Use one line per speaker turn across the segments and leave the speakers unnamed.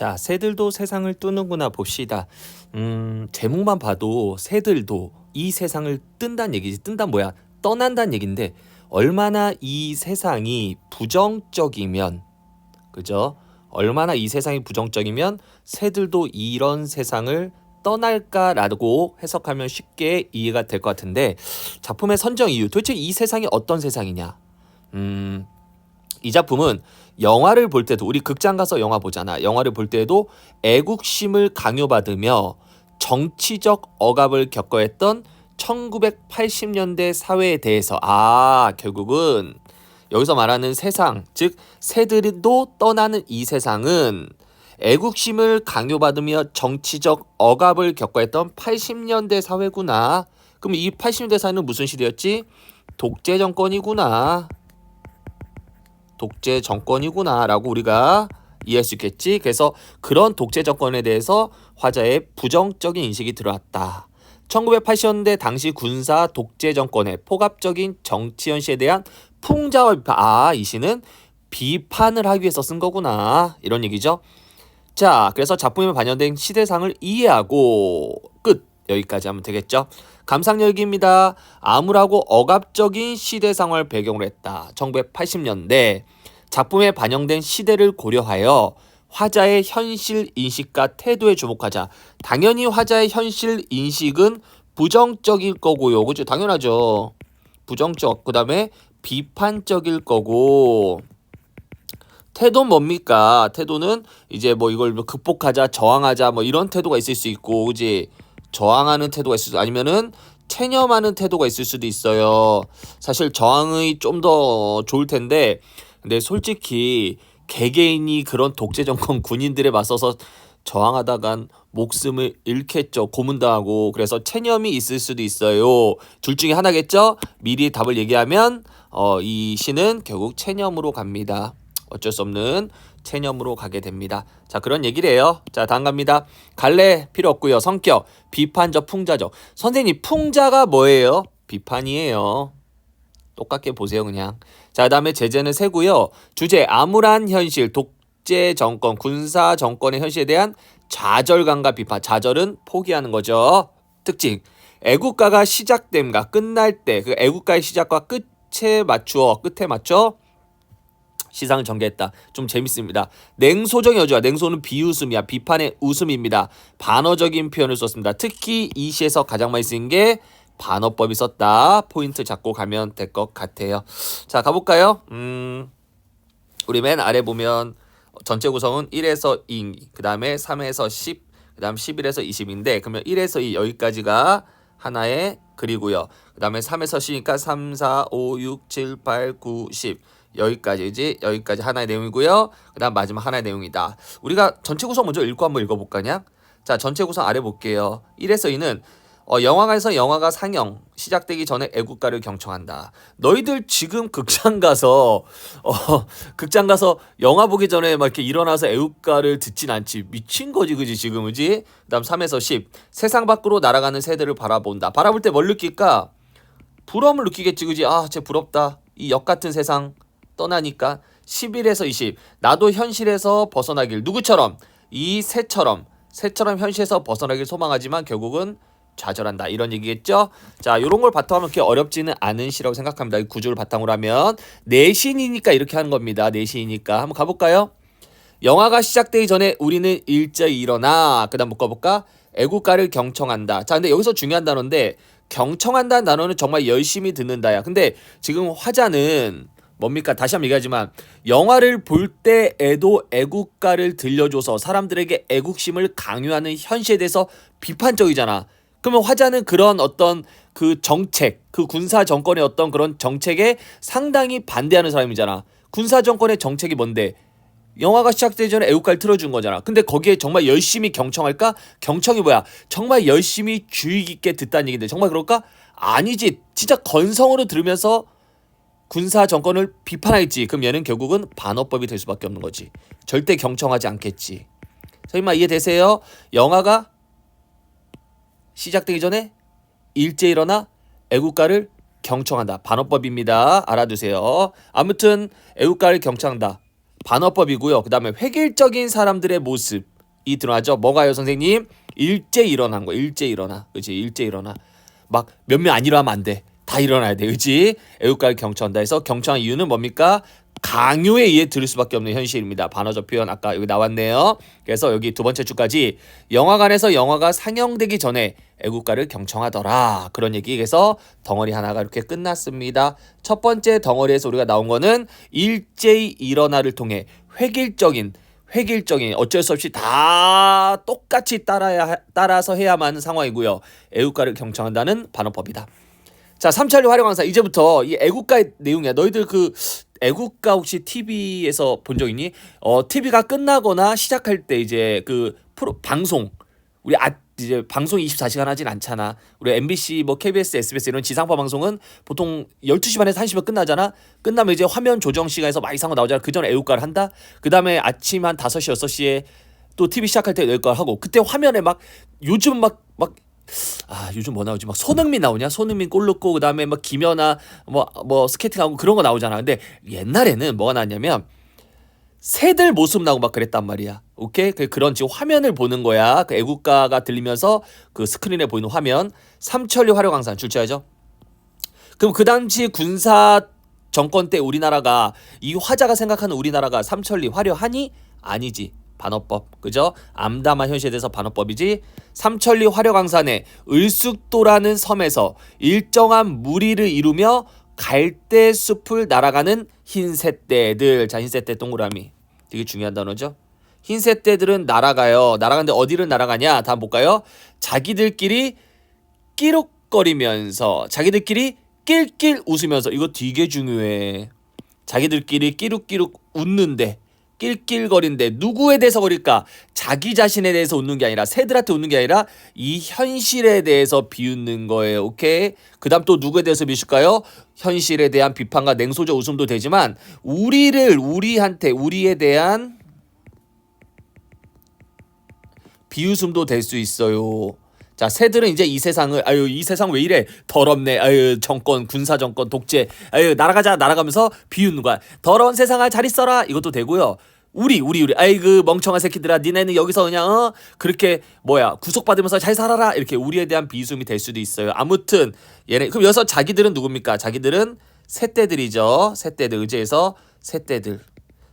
자, 새들도 세상을 뜨는구나 봅시다. 음, 제목만 봐도 새들도 이 세상을 뜬다는 얘기지. 뜬다 뭐야? 떠난다는 얘긴데 얼마나 이 세상이 부정적이면 그죠? 얼마나 이 세상이 부정적이면 새들도 이런 세상을 떠날까라고 해석하면 쉽게 이해가 될 것 같은데 작품의 선정 이유 도대체 이 세상이 어떤 세상이냐? 음, 이 작품은 영화를 볼 때도 우리 극장 가서 영화 보잖아. 영화를 볼 때도 애국심을 강요받으며 정치적 억압을 겪어야 했던 1980년대 사회에 대해서 아 결국은 여기서 말하는 세상 즉 새들도 떠나는 이 세상은 애국심을 강요받으며 정치적 억압을 겪어야 했던 80년대 사회구나. 그럼 이 80년대 사회는 무슨 시대였지? 독재 정권이구나. 독재 정권이구나라고 우리가 이해할 수 있겠지. 그래서 그런 독재 정권에 대해서 화자의 부정적인 인식이 들어왔다. 1980년대 당시 군사 독재 정권의 포갑적인 정치 현실에 대한 풍자와 비판. 아, 이 시는 비판을 하기 위해서 쓴 거구나. 이런 얘기죠. 자, 그래서 작품에 반영된 시대상을 이해하고 끝. 여기까지 하면 되겠죠. 감상여기입니다. 암울하고 억압적인 시대 상황을 배경으로 했다. 1980년대 작품에 반영된 시대를 고려하여 화자의 현실 인식과 태도에 주목하자. 당연히 화자의 현실 인식은 부정적일 거고요. 그죠? 당연하죠. 부정적. 그 다음에 비판적일 거고 태도 뭡니까? 태도는 이제 뭐 이걸 뭐 극복하자, 저항하자 뭐 이런 태도가 있을 수 있고, 그지? 저항하는 태도가 있을 수 아니면은 체념하는 태도가 있을 수도 있어요. 사실 저항이 좀 더 좋을 텐데, 근데 솔직히 개개인이 그런 독재 정권 군인들에 맞서서 저항하다간 목숨을 잃겠죠. 고문당하고. 그래서 체념이 있을 수도 있어요. 둘 중에 하나겠죠? 미리 답을 얘기하면 어, 이 시는 결국 체념으로 갑니다. 어쩔 수 없는 체념으로 가게 됩니다. 자, 그런 얘기를 해요. 자, 다음 갑니다. 갈래 필요 없고요. 성격, 비판적, 풍자적. 선생님, 풍자가 뭐예요? 비판이에요. 똑같게 보세요, 그냥. 자, 그다음에 제재는 세고요. 주제, 암울한 현실, 독재 정권, 군사 정권의 현실에 대한 좌절감과 비판. 좌절은 포기하는 거죠. 특징, 애국가가 시작됨과 끝날 때, 그 애국가의 시작과 끝에 맞추어, 끝에 맞춰 시상을 전개했다. 좀 재밌습니다. 냉소적 여주와 냉소는 비웃음이야. 비판의 웃음입니다. 반어적인 표현을 썼습니다. 특히 이 시에서 가장 많이 쓰인 게 반어법이 썼다. 포인트 잡고 가면 될 것 같아요. 자, 가볼까요? 음, 우리 맨 아래 보면 전체 구성은 1에서 2, 그 다음에 3에서 10, 그 다음 11에서 20인데, 그러면 1에서 2 여기까지가 하나의 글이고요. 그 다음에 3에서 10이니까 3, 4, 5, 6, 7, 8, 9, 10. 여기까지지 여기까지 하나의 내용이고요. 그다음 마지막 하나의 내용이다. 우리가 전체 구성 먼저 읽고 한번 읽어볼까냐? 자 전체 구성 아래 볼게요. 1에서 2는 어, 영화관에서 영화가 상영 시작되기 전에 애국가를 경청한다. 너희들 지금 극장 가서 어, 극장 가서 영화 보기 전에 막 이렇게 일어나서 애국가를 듣진 않지. 미친 거지, 그지 지금 그지? 그다음 3에서 10 세상 밖으로 날아가는 새들을 바라본다. 바라볼 때 뭘 느낄까? 부러움을 느끼겠지, 그지? 아, 쟤 부럽다. 이 역 같은 세상 떠나니까 11에서 20 나도 현실에서 벗어나길 누구처럼? 이 새처럼. 새처럼 현실에서 벗어나길 소망하지만 결국은 좌절한다. 이런 얘기겠죠? 자 이런 걸 바탕으로 그렇게 어렵지는 않은 시라고 생각합니다. 이 구조를 바탕으로 하면 내신이니까 이렇게 하는 겁니다. 내신이니까. 한번 가볼까요? 영화가 시작되기 전에 우리는 일제히 일어나. 그다음 묶어볼까? 애국가를 경청한다. 자 근데 여기서 중요한 단어인데 경청한다는 단어는 정말 열심히 듣는다야. 근데 지금 화자는 뭡니까? 다시 한번 얘기하지만 영화를 볼 때에도 애국가를 들려줘서 사람들에게 애국심을 강요하는 현실에 대해서 비판적이잖아. 그러면 화자는 그런 어떤 그 정책, 그 군사 정권의 어떤 그런 정책에 상당히 반대하는 사람이잖아. 군사 정권의 정책이 뭔데? 영화가 시작되기 전에 애국가를 틀어준 거잖아. 근데 거기에 정말 열심히 경청할까? 경청이 뭐야? 정말 열심히 주의 깊게 듣다는 얘기인데 정말 그럴까? 아니지. 진짜 건성으로 들으면서 군사 정권을 비판하겠지. 그럼 얘는 결국은 반어법이 될 수밖에 없는 거지. 절대 경청하지 않겠지. 설마 이해되세요? 영화가 시작되기 전에 일제 일어나 애국가를 경청한다. 반어법입니다. 알아두세요. 아무튼 애국가를 경청한다. 반어법이고요. 그 다음에 획일적인 사람들의 모습. 드러나죠. 뭐가요, 선생님? 일제 일어난 거. 일제 일어나. 그렇지? 일제 일어나. 막 몇 명 안 일어나면 안 돼. 다 일어나야 돼. 그렇지? 애국가를 경청한다 해서 경청한 이유는 뭡니까? 강요에 의해 들을 수밖에 없는 현실입니다. 반어적 표현 아까 여기 나왔네요. 그래서 여기 두 번째 주까지 영화관에서 영화가 상영되기 전에 애국가를 경청하더라. 그런 얘기에서 덩어리 하나가 이렇게 끝났습니다. 첫 번째 덩어리에서 우리가 나온 거는 일제히 일어나를 통해 획일적인 획일적인 어쩔 수 없이 다 똑같이 따라야 따라서 해야만 상황이고요. 애국가를 경청한다는 반어법이다. 자, 삼천리 활용 강사 이제부터 이 애국가의 내용이야. 너희들 그 애국가 혹시 TV에서 본 적 있니? 어, TV가 끝나거나 시작할 때 이제 그 프로 방송 우리 아 이제 방송 24시간 하진 않잖아. 우리 MBC 뭐 KBS, SBS 이런 지상파 방송은 보통 12시 반에서 1시면 끝나잖아. 끝나면 이제 화면 조정 시간에서 막 이상한 거 나오잖아. 그 전에 애국가를 한다. 그다음에 아침 한 5시, 6시에 또 TV 시작할 때 애국가를 하고 그때 화면에 막 요즘 막막 아 요즘 뭐 나오지? 막 손흥민 나오냐? 손흥민 골 넣고 그다음에 막 김연아 뭐 뭐 스케이팅하고 그런 거 나오잖아. 근데 옛날에는 뭐가 나왔냐면 새들 모습 나오고 막 그랬단 말이야. 오케이? 그 그런 지금 화면을 보는 거야. 그 애국가가 들리면서 그 스크린에 보이는 화면. 삼천리 화려광산 출제하죠. 그럼 그 당시 군사 정권 때 우리나라가 이 화자가 생각하는 우리나라가 삼천리 화려하니? 아니지 반어법. 그죠? 암담한 현실에 대해서 반어법이지 삼천리 화려강산의 을숙도라는 섬에서 일정한 무리를 이루며 갈대 숲을 날아가는 흰새떼들. 자 흰새떼 동그라미. 되게 중요한 단어죠. 흰새떼들은 날아가요. 날아가는데 어디를 날아가냐? 다음 볼까요? 자기들끼리 끼룩거리면서 자기들끼리 낄낄 웃으면서. 이거 되게 중요해. 자기들끼리 끼룩끼룩 웃는데 낄낄거린데 누구에 대해서 거릴까? 자기 자신에 대해서 웃는 게 아니라 새들한테 웃는 게 아니라 이 현실에 대해서 비웃는 거예요. 오케이? 그다음 또 누구에 대해서 비웃을까요? 현실에 대한 비판과 냉소적 웃음도 되지만 우리를 우리한테 우리에 대한 비웃음도 될 수 있어요. 자, 새들은 이제 이 세상을 아유 이 세상 왜 이래? 더럽네. 아유 정권 군사 정권 독재. 아유 날아가자 날아가면서 비웃는 거야. 더러운 세상아 잘 있어라. 이것도 되고요. 우리 우리 우리. 아이 그 멍청한 새끼들아 니네는 여기서 그냥 어? 그렇게 뭐야 구속받으면서 잘 살아라. 이렇게 우리에 대한 비웃음이 될 수도 있어요. 아무튼 얘네 그럼 여기서 자기들은 누굽니까? 자기들은 새떼들이죠. 새떼들 의제에서 새떼들.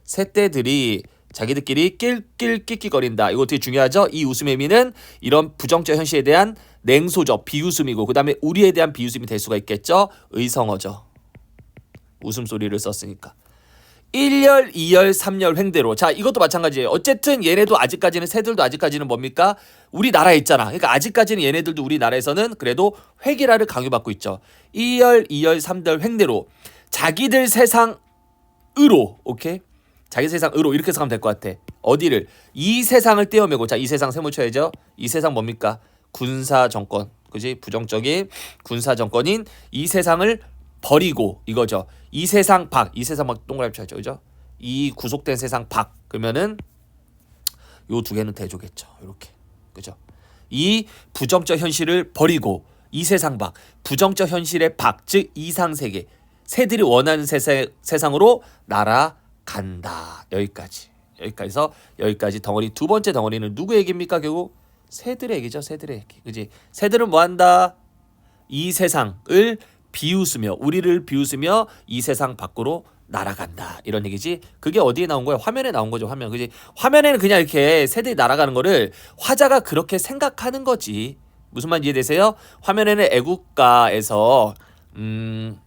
새떼들이 자기들끼리 낄낄끼끼거린다. 이거 되게 중요하죠. 이 웃음의 의미는 이런 부정적 현실에 대한 냉소적 비웃음이고 그 다음에 우리에 대한 비웃음이 될 수가 있겠죠. 의성어죠. 웃음소리를 썼으니까. 1열, 2열, 3열 횡대로. 자, 이것도 마찬가지예요. 어쨌든 얘네도 아직까지는 새들도 아직까지는 뭡니까? 우리나라에 있잖아. 그러니까 아직까지는 얘네들도 우리나라에서는 그래도 획일화를 강요받고 있죠. 2열, 2열, 3열 횡대로 자기들 세상으로 오케이? 자기 세상으로 이렇게 생각하면 될 것 같아. 어디를 이 세상을 떼어매고 자 이 세상 세모 쳐야죠. 이 세상 뭡니까? 군사 정권, 그지? 부정적인 군사 정권인 이 세상을 버리고 이거죠. 이 세상 밖, 이 세상 막 동그라미 쳐야죠, 그죠? 이 구속된 세상 밖 그러면은 요 두 개는 대조겠죠. 이렇게 그죠? 이 부정적 현실을 버리고 이 세상 밖, 부정적 현실의 밖, 즉 이상 세계, 새들이 원하는 세상, 세상으로 날아 간다. 여기까지. 여기까지서 여기까지 덩어리 두 번째 덩어리는 누구 얘기입니까? 결국 새들의 얘기죠. 새들의 얘기. 그지? 새들은 뭐 한다? 이 세상을 비웃으며 우리를 비웃으며 이 세상 밖으로 날아간다 이런 얘기지 그게 어디에 나온 거야 화면에 나온 거죠 화면 그지 화면에는 그냥 이렇게 새들이 날아가는 거를 화자가 그렇게 생각하는 거지 무슨 말 이해되세요 화면에는 애국가에서 음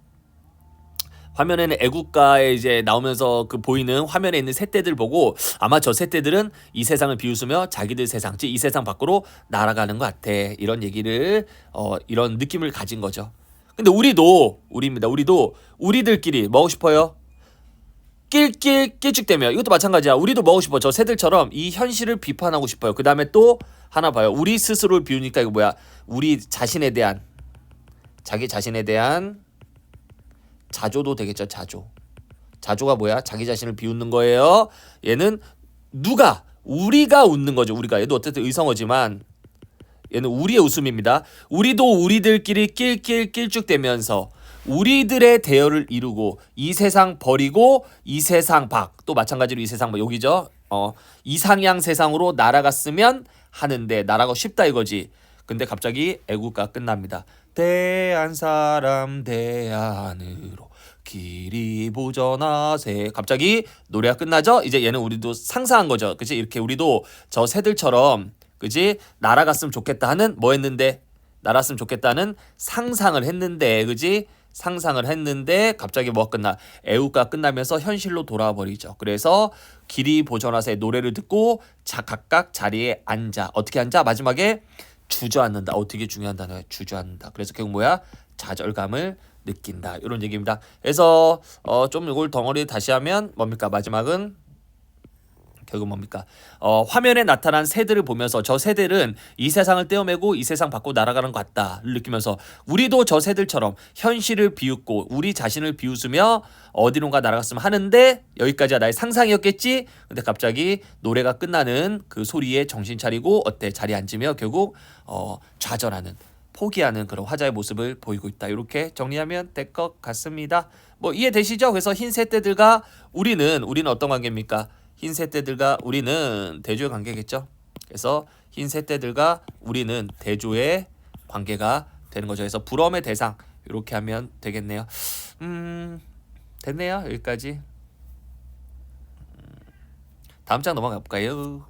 화면에는 애국가에 이제 나오면서 그 보이는 화면에 있는 새떼들 보고 아마 저 새떼들은 이 세상을 비웃으며 자기들 세상, 즉 이 세상 밖으로 날아가는 것 같아. 이런 얘기를 어 이런 느낌을 가진 거죠. 근데 우리도 우리입니다. 우리도 우리들끼리 뭐 하고 싶어요? 낄낄 낄쭉대며 이것도 마찬가지야. 우리도 뭐 하고 싶어? 저 새들처럼 이 현실을 비판하고 싶어요. 그 다음에 또 하나 봐요. 우리 스스로를 비우니까 이거 뭐야? 우리 자신에 대한 자기 자신에 대한 자조도 되겠죠. 자조. 자조가 뭐야? 자기 자신을 비웃는 거예요. 얘는 누가 우리가 웃는 거죠. 우리가 얘도 어쨌든 의성어지만 얘는 우리의 웃음입니다. 우리도 우리들끼리 낄낄 낄쭉대면서 우리들의 대열을 이루고 이 세상 버리고 이 세상 밖 또 마찬가지로 이 세상 뭐 여기죠. 어 이상향 세상으로 날아갔으면 하는데 날아가 쉽다 이거지. 근데 갑자기 애국가 끝납니다. 대한 사람 대안으로 길이 보전하세. 갑자기 노래가 끝나죠? 이제 얘는 우리도 상상한 거죠. 그치? 이렇게 우리도 저 새들처럼 그지? 날아갔으면 좋겠다 하는 뭐 했는데 날았으면 좋겠다는 상상을 했는데 그지? 상상을 했는데 갑자기 뭐가 끝나 애우가 끝나면서 현실로 돌아와 버리죠. 그래서 길이 보전하세 노래를 듣고 자 각각 자리에 앉아 어떻게 앉아 마지막에 주저앉는다. 어, 되게 중요한 단어야. 주저앉는다. 그래서 결국 뭐야? 좌절감을 느낀다. 이런 얘기입니다. 그래서 어, 좀 이걸 덩어리 다시 하면 뭡니까? 마지막은 결국 뭡니까? 어, 화면에 나타난 새들을 보면서 저 새들은 이 세상을 떼어매고 이 세상 밖으로 날아가는 것 같다를 느끼면서 우리도 저 새들처럼 현실을 비웃고 우리 자신을 비웃으며 어디론가 날아갔으면 하는데 여기까지가 나의 상상이었겠지? 근데 갑자기 노래가 끝나는 그 소리에 정신 차리고 어때? 자리에 앉으며 결국 어, 좌절하는 포기하는 그런 화자의 모습을 보이고 있다. 이렇게 정리하면 될 것 같습니다. 뭐 이해되시죠? 그래서 흰 새떼들과 우리는 우리는 어떤 관계입니까? 흰 새떼들과 우리는 대조의 관계겠죠. 그래서 흰 새떼들과 우리는 대조의 관계가 되는 거죠. 그래서 불엄의 대상 이렇게 하면 되겠네요. 음 됐네요. 여기까지. 음, 다음 장 넘어가 볼까요?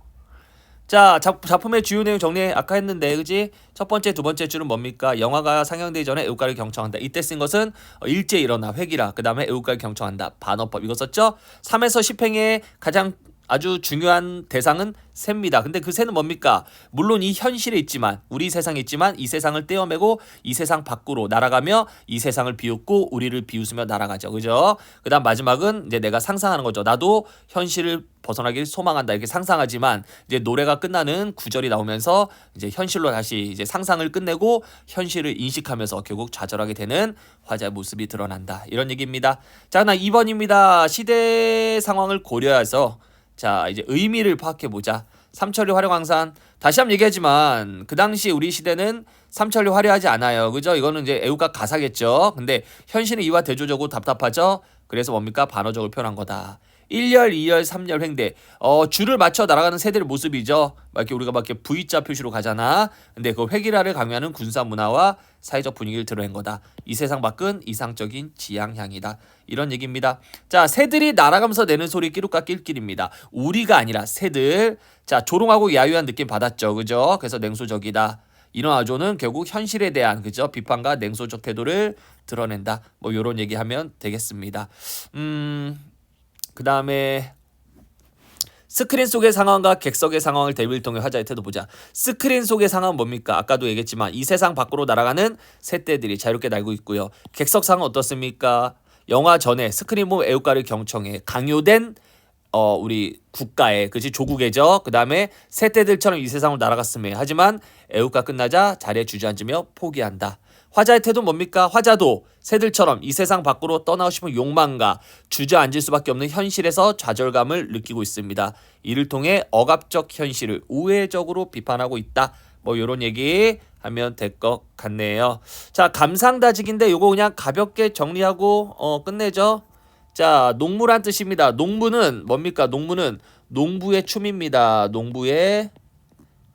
자 작, 작품의 주요 내용 정리 아까 했는데 그지? 첫 번째 두 번째 줄은 뭡니까? 영화가 상영되기 전에 애국가를 경청한다. 이때 쓴 것은 어, 일제 일어나 회기라. 그 다음에 애국가를 경청한다. 반어법. 이거 썼죠? 3에서 10행의 가장 아주 중요한 대상은 새입니다. 근데 그 새는 뭡니까? 물론 이 현실에 있지만 우리 세상에 있지만 이 세상을 떼어매고 이 세상 밖으로 날아가며 이 세상을 비웃고 우리를 비웃으며 날아가죠. 그죠? 그다음 마지막은 이제 내가 상상하는 거죠. 나도 현실을 벗어나길 소망한다 이렇게 상상하지만 이제 노래가 끝나는 구절이 나오면서 이제 현실로 다시 이제 상상을 끝내고 현실을 인식하면서 결국 좌절하게 되는 화자의 모습이 드러난다 이런 얘기입니다. 자, 나 2번입니다. 시대 상황을 고려해서 자, 이제 의미를 파악해 보자. 삼천리 화려광산 다시 한번 얘기하지만 그 당시 우리 시대는 삼천리 화려하지 않아요. 그죠? 이거는 이제 애국가 가사겠죠. 근데 현실은 이와 대조적으로 답답하죠. 그래서 뭡니까? 반어적으로 표현한 거다. 1열, 2열, 3열 횡대. 어, 줄을 맞춰 날아가는 새들의 모습이죠. 막 이렇게 우리가 막 이렇게 V자 표시로 가잖아. 근데 그 회기라를 강요하는 군사 문화와 사회적 분위기를 드러낸 거다. 이 세상 밖은 이상적인 지향향이다. 이런 얘기입니다. 자, 새들이 날아가면서 내는 소리 끼룩과 낄낄입니다. 우리가 아니라 새들. 자, 조롱하고 야유한 느낌 받았죠. 그죠? 그래서 냉소적이다. 이런 아조는 결국 현실에 대한 그죠 비판과 냉소적 태도를 드러낸다. 뭐 요런 얘기하면 되겠습니다. 음, 그 다음에 스크린 속의 상황과 객석의 상황을 대비를 통해 화자의 태도 보자. 스크린 속의 상황은 뭡니까? 아까도 얘기했지만 이 세상 밖으로 날아가는 새떼들이 자유롭게 날고 있고요. 객석 상황은 어떻습니까? 영화 전에 스크린 보 애국가를 경청해 강요된 어 우리 국가의 그지 조국이죠. 그 다음에 새떼들처럼 이 세상을 날아갔음에 하지만 애국가 끝나자 자리에 주저앉으며 포기한다. 화자의 태도 는 뭡니까? 화자도 새들처럼 이 세상 밖으로 떠나고 싶은 욕망과 주저앉을 수밖에 없는 현실에서 좌절감을 느끼고 있습니다. 이를 통해 억압적 현실을 우회적으로 비판하고 있다. 뭐 이런 얘기 하면 될 것 같네요. 자 감상다직인데 요거 그냥 가볍게 정리하고 어 끝내죠. 자 농부란 뜻입니다. 농부는 뭡니까? 농부는 농부의 춤입니다. 농부의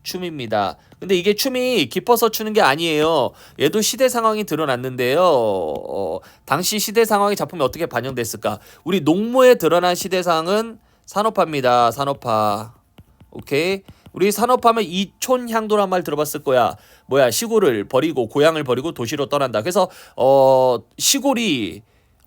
춤입니다. 근데 이게 춤이 깊어서 추는 게 아니에요. 얘도 시대 상황이 드러났는데요. 어, 당시 시대 상황의 작품이 어떻게 반영됐을까? 우리 농모에 드러난 시대 상황은 산업화입니다. 산업화. 오케이. 우리 산업하면 이촌향도란 말 들어봤을 거야. 뭐야 시골을 버리고 고향을 버리고 도시로 떠난다. 그래서 어 시골이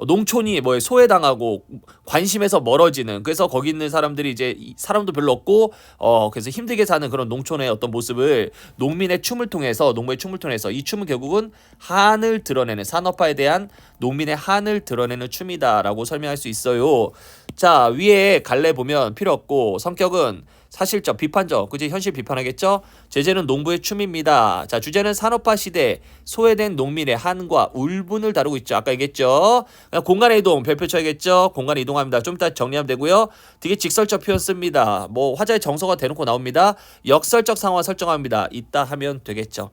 농촌이 뭐 소외당하고 관심에서 멀어지는 그래서 거기 있는 사람들이 이제 사람도 별로 없고 어 그래서 힘들게 사는 그런 농촌의 어떤 모습을 농민의 춤을 통해서 농부의 춤을 통해서 이 춤은 결국은 한을 드러내는 산업화에 대한 농민의 한을 드러내는 춤이다라고 설명할 수 있어요. 자 위에 갈래 보면 필요 없고 성격은 사실적, 비판적, 그지 현실 비판하겠죠? 제재는 농부의 춤입니다. 자, 주제는 산업화 시대 소외된 농민의 한과 울분을 다루고 있죠. 아까 얘기했죠. 공간 이동 별표 쳐야겠죠. 공간 이동합니다. 좀 이따 정리하면 되고요. 되게 직설적 표현 씁니다. 뭐 화자의 정서가 대놓고 나옵니다. 역설적 상황 설정합니다. 이따 하면 되겠죠.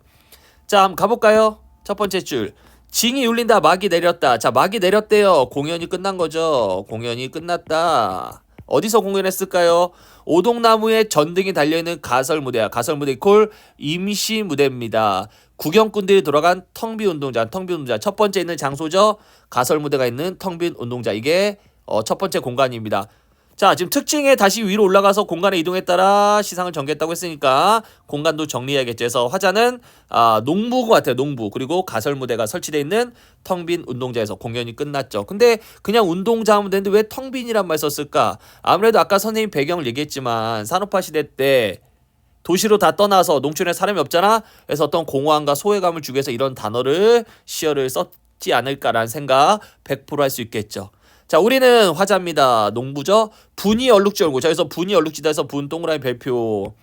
자, 한번 가볼까요? 첫 번째 줄. 징이 울린다. 막이 내렸다. 자, 막이 내렸대요. 공연이 끝난 거죠. 공연이 끝났다. 어디서 공연했을까요? 오동나무에 전등이 달려있는 가설 무대야. 가설 무대 이콜 임시 무대입니다. 구경꾼들이 돌아간 텅빈 운동장, 텅빈 운동장. 첫 번째 있는 장소죠. 가설 무대가 있는 텅빈 운동장. 이게 어, 첫 번째 공간입니다. 자, 지금 특징에 다시 위로 올라가서 공간의 이동에 따라 시상을 전개했다고 했으니까 공간도 정리해야겠죠. 그래서 화자는 아, 농부 같아요. 농부. 그리고 가설 무대가 설치되어 있는 텅 빈 운동장에서 공연이 끝났죠. 근데 그냥 운동장 하면 되는데 왜 텅 빈이란 말 썼을까? 아무래도 아까 선생님 배경을 얘기했지만 산업화 시대 때 도시로 다 떠나서 농촌에 사람이 없잖아. 그래서 어떤 공허함과 소외감을 주기 위해서 이런 단어를 시어를 썼지 않을까라는 생각 100%할 수 있겠죠. 자, 우리는 화자입니다. 농부죠. 분이 얼룩지 얼고. 자, 여기서 분이 얼룩지다해서 분 동그라미 별표.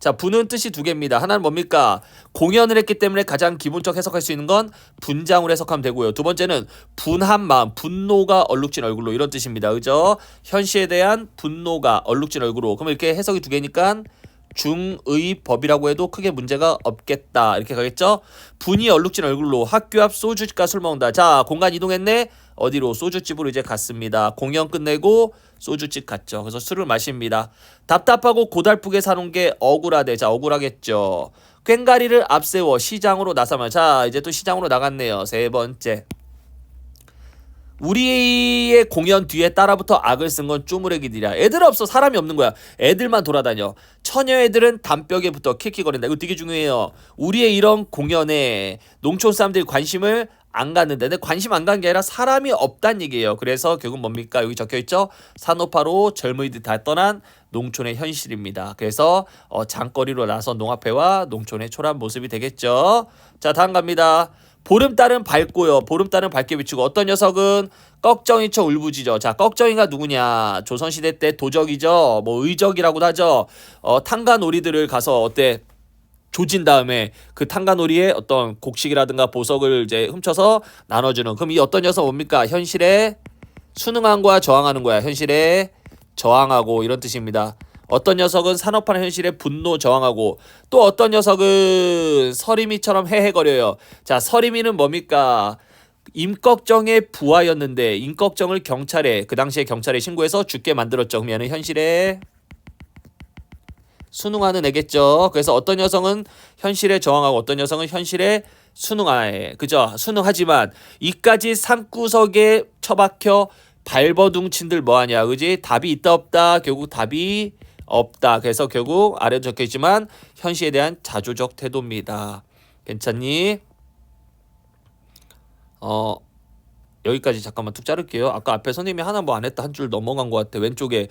자, 분은 뜻이 두 개입니다. 하나는 뭡니까? 공연을 했기 때문에 가장 기본적 해석할 수 있는 건 분장으로 해석하면 되고요. 두 번째는 분한 마음, 분노가 얼룩진 얼굴로 이런 뜻입니다. 그죠? 현시에 대한 분노가 얼룩진 얼굴로. 그럼 이렇게 해석이 두 개니까 중의법이라고 해도 크게 문제가 없겠다. 이렇게 가겠죠? 분이 얼룩진 얼굴로 학교 앞 소주집과 술 먹는다. 자, 공간 이동했네. 어디로 소주집으로 이제 갔습니다. 공연 끝내고 소주집 갔죠. 그래서 술을 마십니다. 답답하고 고달프게 사는 게 억울하대. 자, 억울하겠죠. 꽹가리를 앞세워 시장으로 나서면 자, 이제 또 시장으로 나갔네요. 세 번째. 우리의 공연 뒤에 따라붙어 악을 쓴 건 쪼무레기들이야. 애들 없어. 사람이 없는 거야. 애들만 돌아다녀. 처녀 애들은 담벽에 붙어 킥킥거린다. 이거 되게 중요해요. 우리의 이런 공연에 농촌 사람들이 관심을 안 갔는데 근데 관심 안 간 게 아니라 사람이 없단 얘기예요. 그래서 결국 뭡니까? 여기 적혀 있죠. 산업화로 젊은이들 다 떠난 농촌의 현실입니다. 그래서 어, 장거리로 나선 농업회와 농촌의 초라한 모습이 되겠죠. 자, 다음 갑니다. 보름달은 밝고요. 보름달은 밝게 비추고 어떤 녀석은 꺽정이처 울부짖어. 자, 꺽정이가 누구냐? 조선시대 때 도적이죠. 뭐 의적이라고도 하죠. 어, 탄가놀이들을 가서 어때? 조진 다음에 그 탄가놀이에 어떤 곡식이라든가 보석을 이제 훔쳐서 나눠주는. 그럼 이 어떤 녀석 뭡니까? 현실에 순응함과 저항하는 거야. 현실에 저항하고 이런 뜻입니다. 어떤 녀석은 산업화 현실에 분노 저항하고 또 어떤 녀석은 서리미처럼 헤헤거려요. 자 서리미는 뭡니까? 임꺽정의 부하였는데 임꺽정을 경찰에 그 당시에 경찰에 신고해서 죽게 만들었죠. 그러면 현실에 순응하는 애겠죠. 그래서 어떤 여성은 현실에 저항하고 어떤 여성은 현실에 순응하에 그죠? 순응하지만 이까지 산구석에 처박혀 발버둥친들 뭐하냐 그지? 답이 있다 없다 결국 답이 없다. 그래서 결국 아래 적혀 있지만 현실에 대한 자조적 태도입니다. 괜찮니? 어 여기까지 잠깐만 툭 자를게요. 아까 앞에 선생님이 하나 뭐 안 했다 한 줄 넘어간 것 같아. 왼쪽에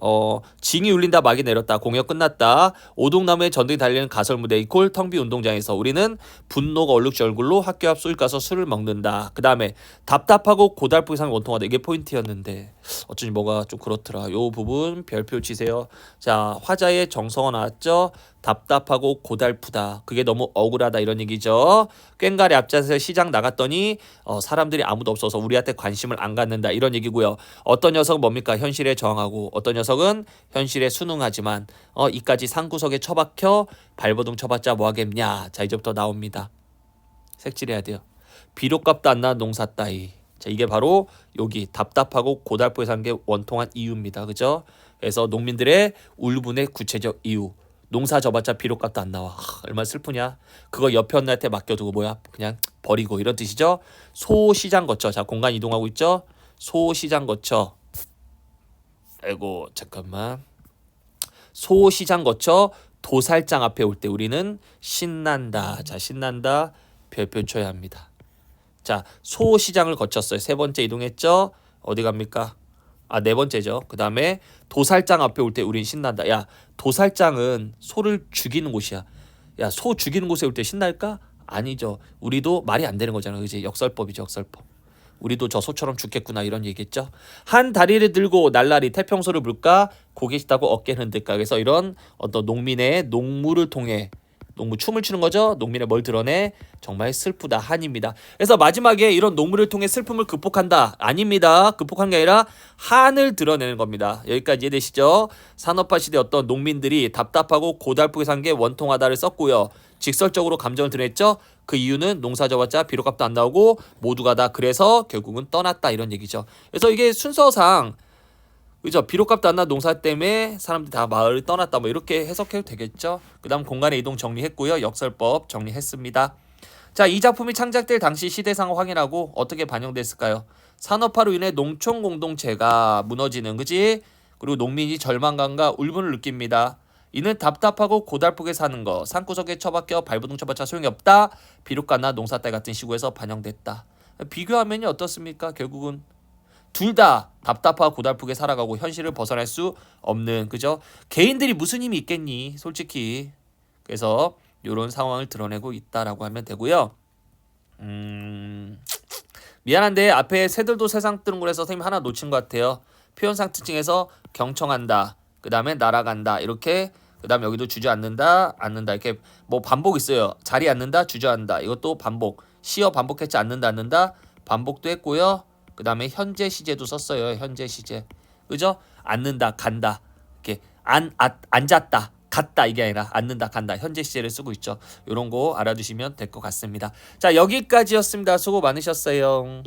어, 징이 울린다 막이 내렸다 공연 끝났다. 오동나무에 전등이 달리는 가설 무대 이콜 텅비 운동장에서 우리는 분노가 얼룩지 얼굴로 학교 앞술 가서 술을 먹는다. 그 다음에 답답하고 고달프게 사는 원통하다. 이게 포인트였는데 어쩐지 뭐가 좀 그렇더라. 요 부분 별표 치세요. 자 화자의 정성어 나왔죠 답답하고 고달프다. 그게 너무 억울하다 이런 얘기죠. 꽹가리 앞자서 시장 나갔더니 어, 사람들이 아무도 없어서 우리한테 관심을 안 갖는다 이런 얘기고요. 어떤 녀석은 뭡니까 현실에 저항하고 어떤 녀석은 현실에 순응하지만 어, 이까지 상구석에 처박혀 발버둥 쳐봤자 뭐하겠냐. 자 이제부터 나옵니다. 색칠해야 돼요. 비료값도 안 나는 농사 따위. 자 이게 바로 여기 답답하고 고달프게 산게 원통한 이유입니다. 그죠? 그래서 농민들의 울분의 구체적 이유. 농사 져봤자 비료값도 안 나와. 하, 얼마나 슬프냐. 그거 옆에 언니한테 맡겨두고 뭐야 그냥 버리고 이런 뜻이죠. 소시장 거쳐. 자 공간 이동하고 있죠. 소시장 거쳐. 아이고 잠깐만. 소시장 거쳐 도살장 앞에 올 때 우리는 신난다. 자 신난다. 별표 쳐야 합니다. 자 소시장을 거쳤어요. 세 번째 이동했죠. 어디 갑니까? 아, 네 번째죠. 그 다음에 도살장 앞에 올 때 우린 신난다. 야, 도살장은 소를 죽이는 곳이야. 야, 소 죽이는 곳에 올 때 신날까? 아니죠. 우리도 말이 안 되는 거잖아. 그지? 역설법이죠, 역설법. 우리도 저 소처럼 죽겠구나 이런 얘기겠죠. 한 다리를 들고 날라리 태평소를 불까 고개 싶다고 어깨를 흔들까 그래서 이런 어떤 농민의 농무를 통해 농무 춤을 추는 거죠. 농민의 뭘 드러내? 정말 슬프다 한입니다. 그래서 마지막에 이런 농무를 통해 슬픔을 극복한다 아닙니다. 극복한 게 아니라 한을 드러내는 겁니다. 여기까지 이해되시죠? 산업화 시대 어떤 농민들이 답답하고 고달프게 산 게 원통하다를 썼고요. 직설적으로 감정을 드러냈죠. 그 이유는 농사 져봤자 비료값도 안 나오고 모두가 다 그래서 결국은 떠났다 이런 얘기죠. 그래서 이게 순서상 그죠? 비료값도 안나 농사 때문에 사람들이 다 마을을 떠났다 뭐 이렇게 해석해도 되겠죠. 그다음 공간의 이동 정리했고요. 역설법 정리했습니다. 자, 이 작품이 창작될 당시 시대 상황 확인하고 어떻게 반영됐을까요? 산업화로 인해 농촌 공동체가 무너지는 그지? 그리고 농민이 절망감과 울분을 느낍니다. 이는 답답하고 고달프게 사는 거, 산구석에 처박혀 발부둥 쳐봤자 소용이 없다. 비료가나 농사 딸 같은 시구에서 반영됐다. 비교하면이 어떻습니까? 결국은 둘 다 답답하고 고달프게 살아가고 현실을 벗어날 수 없는 그죠? 개인들이 무슨 힘이 있겠니? 솔직히 그래서 이런 상황을 드러내고 있다라고 하면 되고요. 음 미안한데 앞에 새들도 세상 뜨는 거라서 선생님 하나 놓친 것 같아요. 표현상 특징에서 경청한다. 그 다음에 날아간다. 이렇게 그 다음에 여기도 주저앉는다. 앉는다. 이렇게 뭐 반복 있어요. 자리 앉는다. 주저앉는다. 이것도 반복. 시어 반복했지 않는다. 앉는다. 반복도 했고요. 그 다음에 현재 시제도 썼어요. 현재 시제. 그죠? 앉는다. 간다. 이렇게 안, 아, 앉았다. 갔다 이게 아니라 앉는다 간다 현재 시제를 쓰고 있죠. 이런 거 알아두시면 될 것 같습니다. 자 여기까지였습니다. 수고 많으셨어요.